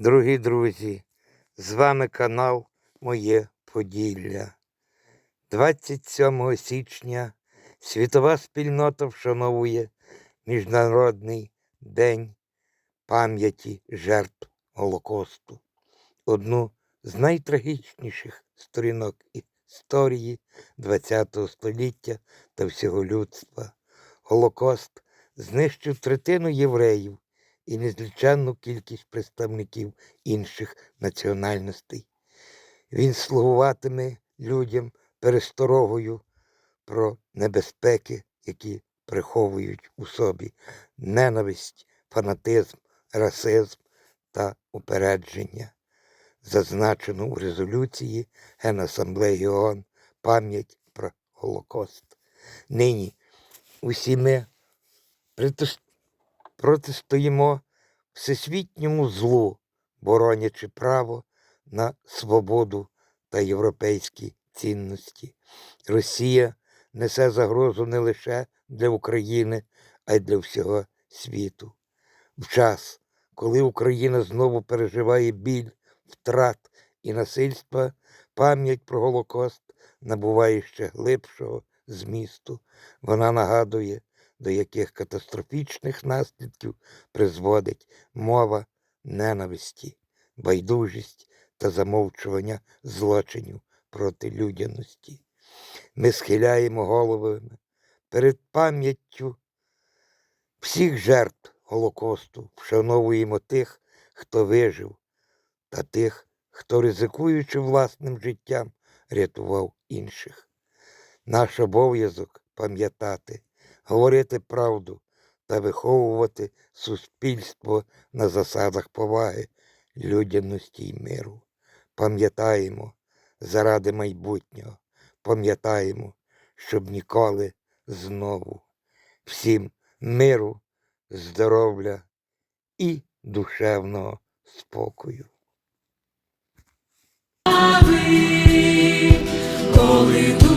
Дорогі друзі, з вами канал Моє Поділля. 27 січня світова спільнота вшановує Міжнародний день пам'яті жертв Голокосту. Одну з найтрагічніших сторінок історії ХХ століття та всього людства. Голокост знищив третину євреїв і незліченну кількість представників інших національностей. Він слугуватиме людям пересторогою про небезпеки, які приховують у собі ненависть, фанатизм, расизм та упередження, зазначено у резолюції Генасамблеї ООН пам'ять про Голокост. Нині усі ми протистоїмо всесвітньому злу, боронячи право на свободу та європейські цінності. Росія несе загрозу не лише для України, а й для всього світу. В час, коли Україна знову переживає біль, втрат і насильства, пам'ять про Голокост набуває ще глибшого змісту. Вона нагадує, до яких катастрофічних наслідків призводить мова ненависті, байдужість та замовчування злочинів проти людяності. Ми схиляємо голови перед пам'яттю всіх жертв Голокосту, вшановуємо тих, хто вижив, та тих, хто, ризикуючи власним життям, рятував інших. Наш обов'язок пам'ятати, говорити правду та виховувати суспільство на засадах поваги, людяності й миру. Пам'ятаємо заради майбутнього, пам'ятаємо, щоб ніколи знову. Всім миру, здоров'я і душевного спокою. Коли